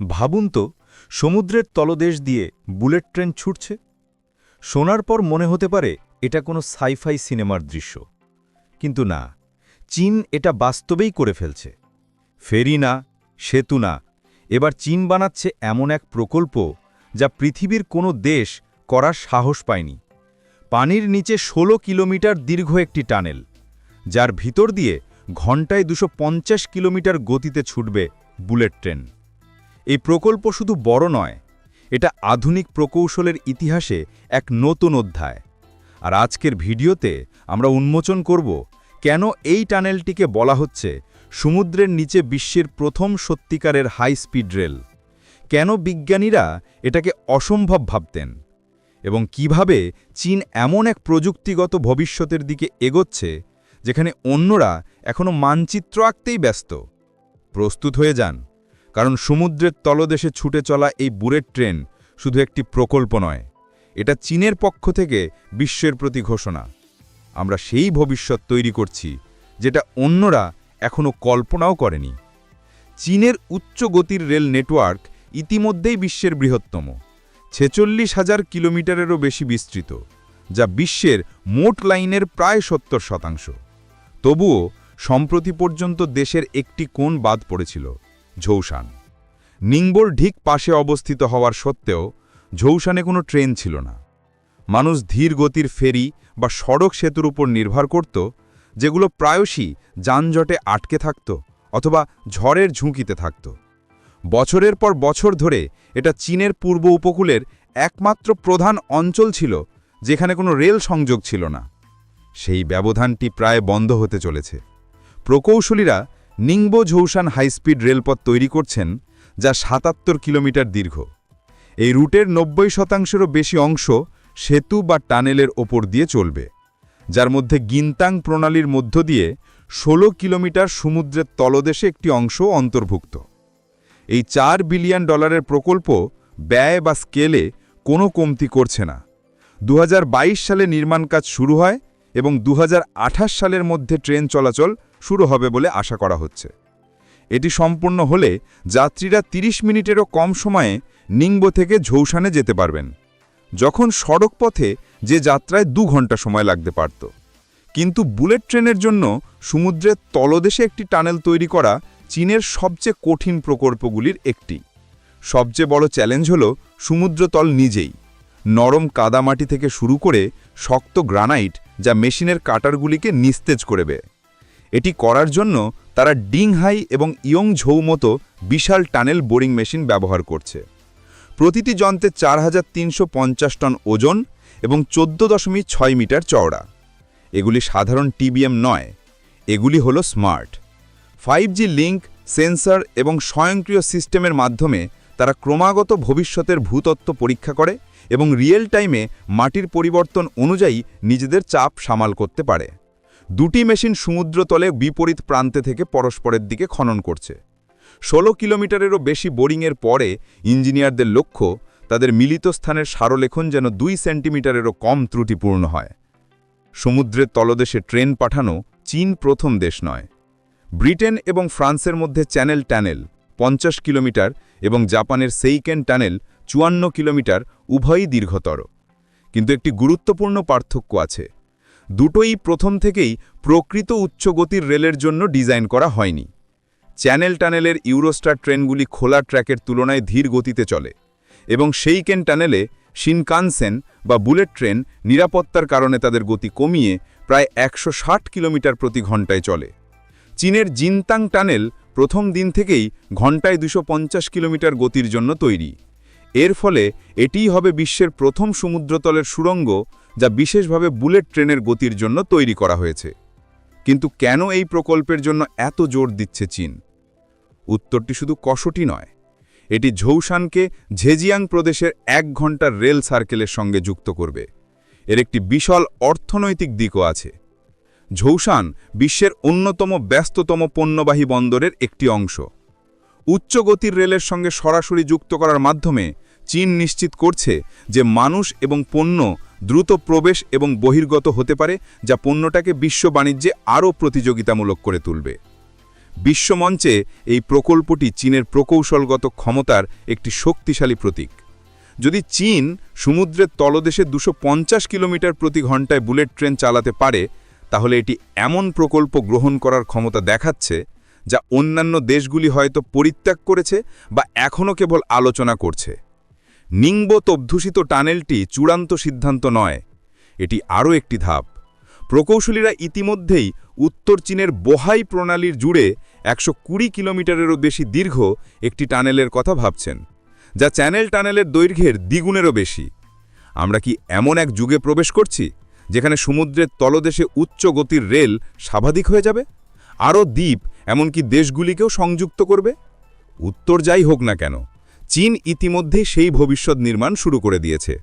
ভাবুন তো, সমুদ্রের তলদেশ দিয়ে বুলেট ট্রেন ছুটছে। শোনার পর মনে হতে পারে এটা কোনো সাইফাই সিনেমার দৃশ্য। কিন্তু না, চীন এটা বাস্তবেই করে ফেলছে। ফেরি না, সেতু না, এবার চীন বানাচ্ছে এমন এক প্রকল্প যা পৃথিবীর কোনো দেশ করার সাহস পায়নি। পানির নিচে ১৬ কিলোমিটার দীর্ঘ একটি টানেল, যার ভিতর দিয়ে ঘণ্টায় দুশো কিলোমিটার গতিতে ছুটবে বুলেট ট্রেন। এই প্রকল্প শুধু বড় নয়, এটা আধুনিক প্রকৌশলের ইতিহাসে এক নতুন অধ্যায়। আর আজকের ভিডিওতে আমরা উন্মোচন করব কেন এই টানেলটিকে বলা হচ্ছে সমুদ্রের নিচে বিশ্বের প্রথম সত্যিকারের হাই স্পিড রেল। কেন বিজ্ঞানীরা এটাকে অসম্ভব ভাবতেন? এবং কীভাবে চীন এমন এক প্রযুক্তিগত ভবিষ্যতের দিকে এগোচ্ছে, যেখানে অন্যরা এখনও মানচিত্র আঁকতেই ব্যস্ত? প্রস্তুত হয়ে যান। কারণ সমুদ্রের তলদেশে ছুটে চলা এই বুলেট ট্রেন শুধু একটি প্রকল্প নয়, এটা চীনের পক্ষ থেকে বিশ্বের প্রতি ঘোষণা। আমরা সেই ভবিষ্যৎ তৈরি করছি, যেটা অন্যরা এখনও কল্পনাও করেনি। চীনের উচ্চ গতির রেল নেটওয়ার্ক ইতিমধ্যেই বিশ্বের বৃহত্তম, ছেচল্লিশ হাজার কিলোমিটারেরও বেশি বিস্তৃত, যা বিশ্বের মোট লাইনের প্রায় সত্তর শতাংশ। তবুও, সম্প্রতি পর্যন্ত দেশের একটি কোণ বাদ পড়েছিল। ঝৌসান নিংবোর ঢিক পাশে অবস্থিত হওয়ার সত্ত্বেও ঝৌসানে কোনো ট্রেন ছিল না। মানুষ ধীর গতির ফেরি বা সড়ক সেতুর উপর নির্ভর করত, যেগুলো প্রায়শই যানজটে আটকে থাকত অথবা ঝড়ের ঝুঁকিতে থাকত। বছরের পর বছর ধরে এটা চীনের পূর্ব উপকূলের একমাত্র প্রধান অঞ্চল ছিল, যেখানে কোনো রেল সংযোগ ছিল না। সেই ব্যবধানটি প্রায় বন্ধ হতে চলেছে। প্রকৌশলীরা নিংবো ঝৌসান হাইস্পিড রেলপথ তৈরি করছেন, যা সাতাত্তর কিলোমিটার দীর্ঘ। এই রুটের নব্বই শতাংশেরও বেশি অংশ সেতু বা টানেলের ওপর দিয়ে চলবে, যার মধ্যে গিনতাং প্রণালীর মধ্য দিয়ে ১৬ কিলোমিটার সমুদ্রের তলদেশে একটি অংশ অন্তর্ভুক্ত। এই চার বিলিয়ন ডলারের প্রকল্প ব্যয় বা স্কেলে কোনো কমতি করছে না। দু হাজার বাইশ সালে নির্মাণ কাজ শুরু হয় এবং দু হাজার আঠাশ সালের মধ্যে ট্রেন চলাচল শুরু হবে বলে আশা করা হচ্ছে। এটি সম্পূর্ণ হলে যাত্রীরা ৩০ মিনিটেরও কম সময়ে নিংবো থেকে ঝৌসানে যেতে পারবেন, যখন সড়ক পথে যে যাত্রায় দু ঘণ্টা সময় লাগতে পারত। কিন্তু বুলেট ট্রেনের জন্য সমুদ্রের তলদেশে একটি টানেল তৈরি করা চীনের সবচেয়ে কঠিন প্রকল্পগুলির একটি। সবচেয়ে বড় চ্যালেঞ্জ হল সমুদ্রতল নিজেই। নরম কাদামাটি থেকে শুরু করে শক্ত গ্রানাইট যা মেশিনের কাটারগুলিকে নিস্তেজ করবে এটি করার জন্য তারা ডিংহাই এবং ইয়ং ঝৌ মতো বিশাল টানেল বোরিং মেশিন ব্যবহার করছে। প্রতিটি যন্ত্রে চার হাজার তিনশো পঞ্চাশ টন ওজন এবং চোদ্দ দশমিক ছয় মিটার চওড়া। এগুলি সাধারণ টিবিএম নয়, এগুলি হলো smart. Five G link sensor এবং স্বয়ংক্রিয় সিস্টেমের মাধ্যমে তারা ক্রমাগত ভবিষ্যতের ভূতত্ত্ব পরীক্ষা করে এবং রিয়েল টাইমে মাটির পরিবর্তন অনুযায়ী নিজেদের চাপ সামাল করতে পারে। দুটি মেশিন সমুদ্রতলে বিপরীত প্রান্তে থেকে পরস্পরের দিকে খনন করছে। ষোলো কিলোমিটারেরও বেশি বোরিংয়ের পরে ইঞ্জিনিয়ারদের লক্ষ্য, তাদের মিলিত স্থানের সারলেখন যেন দুই সেন্টিমিটারেরও কম ত্রুটিপূর্ণ হয়। সমুদ্রের তলদেশে ট্রেন পাঠানো চীন প্রথম দেশ নয়। ব্রিটেন এবং ফ্রান্সের মধ্যে চ্যানেল ট্যানেল পঞ্চাশ কিলোমিটার এবং জাপানের সেইকেন টানেল চুয়ান্ন কিলোমিটার উভয়ই দীর্ঘতর। কিন্তু একটি গুরুত্বপূর্ণ পার্থক্য আছে। দুটোই প্রথম থেকেই প্রকৃত উচ্চগতির রেলের জন্য ডিজাইন করা হয়নি। চ্যানেল টানেলের ইউরোস্টার ট্রেনগুলি খোলা ট্র্যাকের তুলনায় ধীর গতিতে চলে এবং সেইকেন টানেলে শিনকানসেন বা বুলেট ট্রেন নিরাপত্তার কারণে তাদের গতি কমিয়ে প্রায় একশো ষাট কিলোমিটার প্রতি ঘন্টায় চলে। চীনের জিনতাং টানেল প্রথম দিন থেকেই ঘন্টায় দুশো কিলোমিটার গতির জন্য তৈরি। এর ফলে এটিই হবে বিশ্বের প্রথম সমুদ্রতলের সুড়ঙ্গ যা বিশেষভাবে বুলেট ট্রেনের গতির জন্য তৈরি করা হয়েছে। কিন্তু কেন এই প্রকল্পের জন্য এত জোর দিচ্ছে চীন? উত্তরটি শুধু কষটি নয়, এটি ঝৌসানকে ঝেজিয়াং প্রদেশের এক ঘণ্টার রেল সার্কেলের সঙ্গে যুক্ত করবে। এর একটি বিশাল অর্থনৈতিক দিকও আছে। ঝৌসান বিশ্বের অন্যতম ব্যস্ততম পণ্যবাহী বন্দরের একটি অংশ। উচ্চ গতির রেলের সঙ্গে সরাসরি যুক্ত করার মাধ্যমে চীন নিশ্চিত করছে যে মানুষ এবং পণ্য দ্রুত প্রবেশ এবং বহির্গত হতে পারে, যা পণ্যটাকে বিশ্ব বাণিজ্যে আরও প্রতিযোগিতামূলক করে তুলবে। বিশ্বমঞ্চে এই প্রকল্পটি চীনের প্রকৌশলগত ক্ষমতার একটি শক্তিশালী প্রতীক। যদি চীন সমুদ্রের তলদেশে দুশো কিলোমিটার প্রতি ঘন্টায় বুলেট ট্রেন চালাতে পারে, তাহলে এটি এমন প্রকল্প গ্রহণ করার ক্ষমতা দেখাচ্ছে, যা অন্যান্য দেশগুলি হয়তো পরিত্যাগ করেছে বা এখনও কেবল আলোচনা করছে। নিংবো তবধূষিত টানেলটি চূড়ান্ত সিদ্ধান্ত নয়। এটি আরও একটি ধাপ। প্রকৌশলীরা ইতিমধ্যেই উত্তর চীনের বোহাই প্রণালীর জুড়ে একশো কুড়ি কিলোমিটারেরও বেশি দীর্ঘ একটি টানেলের কথা ভাবছেন, যা চ্যানেল টানেলের দৈর্ঘ্যের দ্বিগুণেরও বেশি। আমরা কি এমন এক যুগে প্রবেশ করছি, যেখানে সমুদ্রের তলদেশে উচ্চ গতির রেল স্বাভাবিক হয়ে যাবে? আরও দ্বীপ, এমনকি দেশগুলিকেও সংযুক্ত করবে? উত্তর যাই হোক না কেন চীন ইতিমধ্যে সেই ভবিষ্যৎ নির্মাণ শুরু করে দিয়েছে।